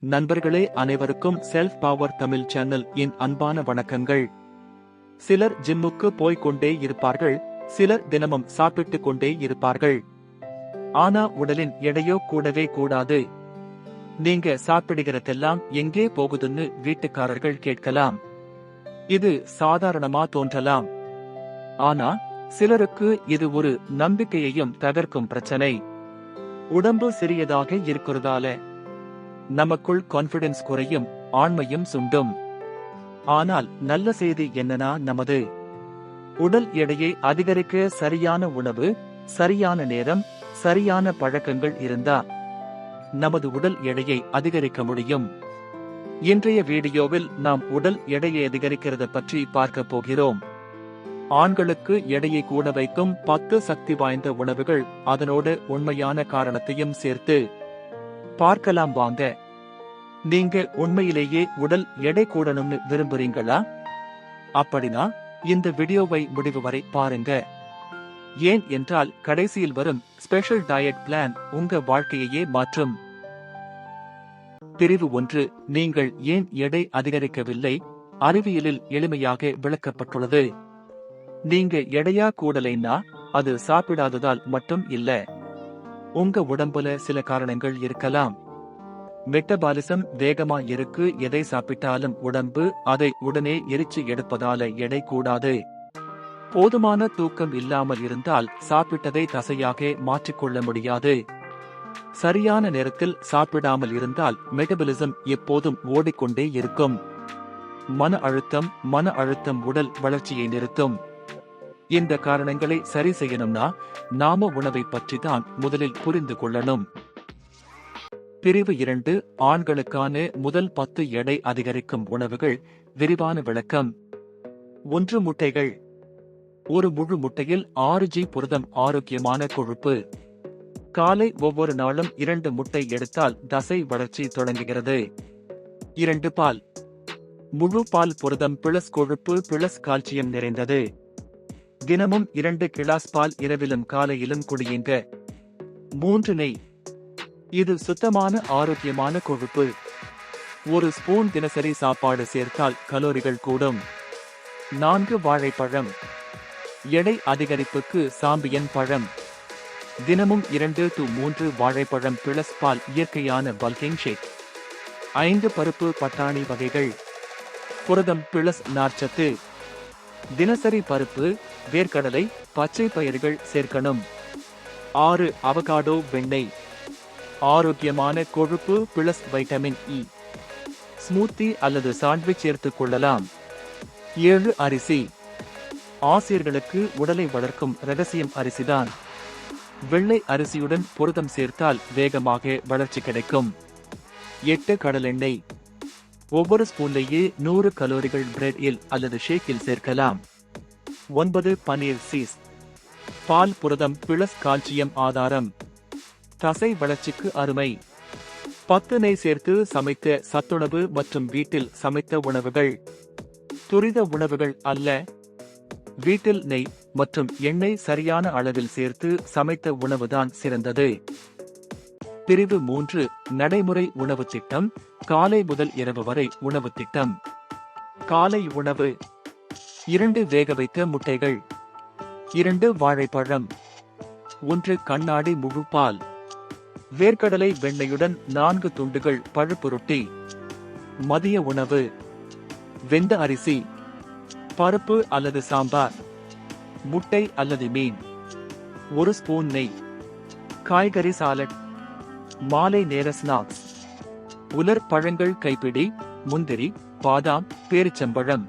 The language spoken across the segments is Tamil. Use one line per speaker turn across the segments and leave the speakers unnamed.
நண்பர்களே அனைவருக்கும் செல்ஃப் பவர் தமிழ் சேனல் என் அன்பான வணக்கங்கள். சிலர் ஜிம்முக்கு போய்க் கொண்டே இருப்பார்கள் சிலர் தினமும் சாப்பிட்டுக் கொண்டே இருப்பார்கள். ஆனா உடலின் எடையோ கூடவே கூடாது. நீங்க சாப்பிடுகிறதெல்லாம் எங்கே போகுதுன்னு வீட்டுக்காரர்கள் கேட்கலாம். இது சாதாரணமா தோன்றலாம். ஆனா சிலருக்கு இது ஒரு நம்பிக்கையையும் தகர்க்கும் பிரச்சனை. உடம்பு சிறியதாக இருக்கிறதால நமக்குள் கான்பிடன்ஸ் குறையும் ஆண்மையும் சுண்டும். ஆனால் நல்ல செய்தி என்னன்னா நமது உடல் எடையை அதிகரிக்க சரியான உணவு சரியான நேரம் சரியான பழக்கங்கள் இருந்தா நமது உடல் எடையை அதிகரிக்க முடியும். இன்றைய வீடியோவில் நாம் உடல் எடையை அதிகரிக்கிறத பற்றி பார்க்க போகிறோம். ஆண்களுக்கு எடையை கூட வைக்கும் பத்து சக்தி வாய்ந்த உணவுகள் அதனோட உண்மையான காரணத்தையும் சேர்த்து பார்க்கலாம் வாங்க. நீங்க உண்மையிலேயே உடல் எடை கூடணும்னு விரும்புறீங்களா? அப்படின்னா இந்த வீடியோவை முடிவு வரை பாருங்க. ஏன் என்றால் கடைசியில் வரும் ஸ்பெஷல் டயட் பிளான் உங்க வாழ்க்கையையே மாற்றும். பிரிவு ஒன்று நீங்கள் ஏன் எடை அதிகரிக்கவில்லை? அறிவியலில் எளிமையாக விளக்கப்பட்டுள்ளது. நீங்க எடையா கூடலைன்னா அது சாப்பிடாததால் மட்டும் இல்ல. உங்க உடம்புல சில காரணங்கள் இருக்கலாம். மெட்டபாலிசம் வேகமா இருக்கு எதை சாப்பிட்டாலும் உடம்பு அதை உடனே எரிச்சு எடுப்பதால எடை கூடாது. போதுமான தூக்கம் இல்லாமல் இருந்தால் சாப்பிட்டதை தசையாக மாற்றிக்கொள்ள முடியாது. சரியான நேரத்தில் சாப்பிடாமல் இருந்தால் மெட்டபாலிசம் எப்போதும் ஓடிக்கொண்டே இருக்கும். மன அழுத்தம் மன அழுத்தம் உடல் வளர்ச்சியை நிறுத்தும். இந்த காரணங்களை சரி செய்யணும்னா நாம உணவை பற்றி தான் முதலில் புரிந்து கொள்ளணும். பிரிவு இரண்டு ஆண்களுக்கான முதல் பத்து எடை அதிகரிக்கும் உணவுகள் விரிவான விளக்கம். ஒன்று முட்டைகள். ஒரு முழு முட்டையில் ஆறு ஜி புரதம் ஆரோக்கியமான கொழுப்பு. காலை ஒவ்வொரு நாளும் இரண்டு முட்டை எடுத்தால் தசை வளர்ச்சி தொடங்குகிறது. இரண்டு பால். முழு பால் புரதம் பிளஸ் கொழுப்பு பிளஸ் கால்சியம் நிறைந்தது. தினமும் இரண்டு கிளாஸ் பால் இரவிலும் காலையிலும் குடியுங்க. மூன்று நெய். இது சுத்தமான ஆரோக்கியமான கொழுப்பு. ஒரு ஸ்பூன் தினசரி சாப்பாடு சேர்த்தால் கலோரிகள் கூடும். நான்கு வாழைப்பழம். எடை அதிகரிப்புக்கு சாம்பியன் பழம். தினமும் இரண்டு டு மூன்று வாழைப்பழம் பிளஸ் பால் இயற்கையான பல்கிங் ஷேக் ஐந்து பருப்பு பட்டாணி வகைகள். புரதம் பிளஸ் நார்ச்சத்து. தினசரி பருப்பு வேர்க்கடலை பச்சை பயிர்கள் சேர்க்கணும். ஆறு அவகாடோ வெண்ணெய். ஆரோக்கியமான கொழுப்பு பிளஸ் வைட்டமின் இ ஸ்மூத்தி அல்லது சாண்ட்விச் சேர்த்துக் கொள்ளலாம். ஏழு அரிசி. ஆசிரியர்களுக்கு உடலை வளர்க்கும் ரகசியம் அரிசிதான். வெள்ளை அரிசியுடன் புரதம் சேர்த்தால் வேகமாக வளர்ச்சி கிடைக்கும். எட்டு கடலெண்ணெய். ஒவ்வொரு ஸ்பூன்லேயே நூறு கலோரிகள் பிரெட்டில் அல்லது ஷேக்கில் சேர்க்கலாம். ஒன்பது பனீர் சீஸ். பால் புரதம் பிளஸ் கால்சியம் ஆதாரம். தசை வளர்ச்சிக்கு அருமை. பத்து நெய் சேர்த்து சமைத்த சத்துணவு மற்றும் வீட்டில் சமைத்த உணவுகள். துரித உணவுகள் அல்ல. வீட்டில் நெய் மற்றும் எண்ணெய் சரியான அளவில் சேர்த்து சமைத்த உணவுதான் சிறந்தது. பிரிவு மூன்று நடைமுறை உணவு திட்டம் காலை முதல் இரவு வரை உணவு திட்டம். காலை உணவு இரண்டு வேக வைத்த முட்டைகள். இரண்டு வாழைப்பழம். ஒன்று கண்ணாடி முழுப்பால். வேர்க்கடலை வெண்ணெயுடன் நான்கு துண்டுகள் பழுப்பு ரொட்டி. மதிய உணவு. வெந்த அரிசி. பருப்பு அல்லது சாம்பார். முட்டை அல்லது மீன். ஒரு ஸ்பூன் நெய். காய்கறி சாலட். மாலை நேர ஸ்நாக்ஸ். உலர் பழங்கள் கைப்பிடி முந்திரி பாதாம் பேரிச்சம்பழம்.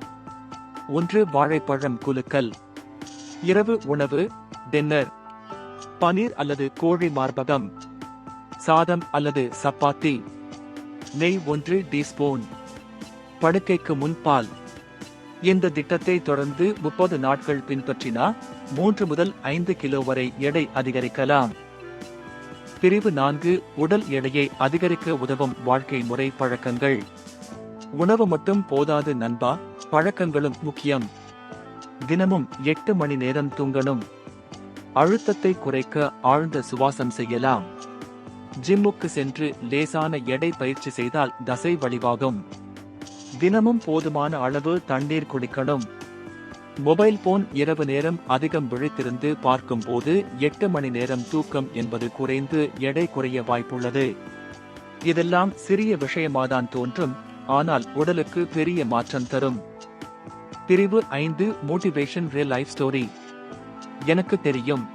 ஒன்று வாழைப்பழம் குலுக்கல். இரவு உணவு டின்னர். பனீர் அல்லது கோழி மார்பகம். சாதம் அல்லது சப்பாத்தி. நெய் ஒன்று டீஸ்பூன். படுக்கைக்கு முன்பால் இந்த திட்டத்தை தொடர்ந்து முப்பது நாட்கள் பின்பற்றினா மூன்று முதல் ஐந்து கிலோ வரை எடை அதிகரிக்கலாம். பிரிவு நான்கு உடல் எடையை அதிகரிக்க உதவும் வாழ்க்கை முறை பழக்கங்கள். உணவு மட்டும் போதாது நண்பா. பழக்கங்களும் முக்கியம். தினமும் எட்டு மணி நேரம் தூங்கணும். அழுத்தத்தை குறைக்க ஆழ்ந்த சுவாசம் செய்யலாம். ஜிம்முக்கு சென்று லேசான எடை பயிற்சி செய்தால் தசை வலிவாகும் தினமும் போதுமான அளவு தண்ணீர் குடிக்கணும். மொபைல் போன் இரவு நேரம் அதிகம் விழித்திருந்து பார்க்கும் போது எட்டு மணி நேரம் தூக்கம் என்பது குறைந்து எடை குறைய வாய்ப்புள்ளது. இதெல்லாம் சிறிய விஷயமாதான் தோன்றும் ஆனால் உடலுக்கு பெரிய மாற்றம் தரும். பிரிவு ஐந்து மோட்டிவேஷன் ரியல் லைஃப் ஸ்டோரி எனக்கு தெரியும்.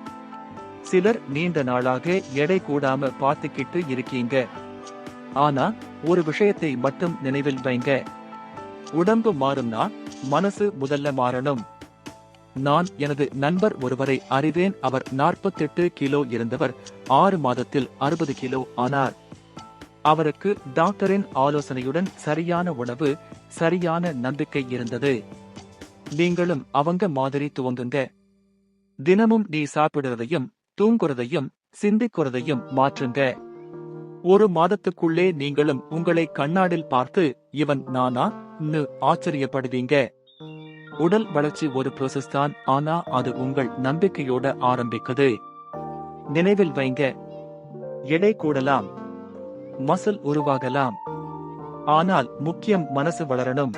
சிலர் நீண்ட நாளாக எடை கூடாம பார்த்துக்கிட்டு இருக்கீங்க. ஆனா ஒரு விஷயத்தை மட்டும் நினைவில் வைங்க. உடம்பு மாறும்னா மனசு முதல்ல மாறணும். நான் எனது நண்பர் ஒருவரை அறிவேன். அவர் 48 கிலோ இருந்தவர். ஆறு மாதத்தில் அறுபது கிலோ ஆனார். அவருக்கு டாக்டரின் ஆலோசனையுடன் சரியான உணவு சரியான நம்பிக்கை இருந்தது. நீங்களும் அவங்க மாதிரி துவங்குங்க. தினமும் நீ சாப்பிடுறதையும் தூங்குறதையும் சிந்திக்கிறதையும் மாற்றுங்க. ஒரு மாதத்துக்குள்ளே நீங்களும் உங்களை கண்ணாடில் பார்த்து இவன் நானா? ஆச்சரியப்படுவீங்க. உடல் வளர்ச்சி ஒரு ப்ரோசஸ் தான் ஆனா அது உங்கள் நம்பிக்கையோட ஆரம்பிக்குது. நினைவில் வைங்க. எடை கூடலாம். மசில் உருவாகலாம். ஆனால் முக்கியம் மனசு வளரணும்.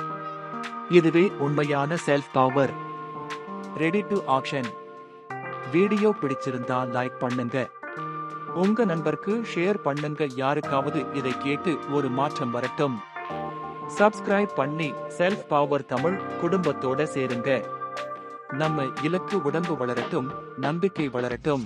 இதுவே உண்மையான self power ready to action video பிடிச்சிருந்தா லைக் பண்ணுங்க. உங்க நண்பருக்கு ஷேர் பண்ணுங்க. யாருக்காவது இதை கேட்டு ஒரு மாற்றம் வரட்டும். சப்ஸ்கிரைப் பண்ணி செல்ஃப் பவர் தமிழ் குடும்பத்தோட சேருங்க. நம்ம இலக்கு உடம்பு வளரட்டும் நம்பிக்கை வளரட்டும்.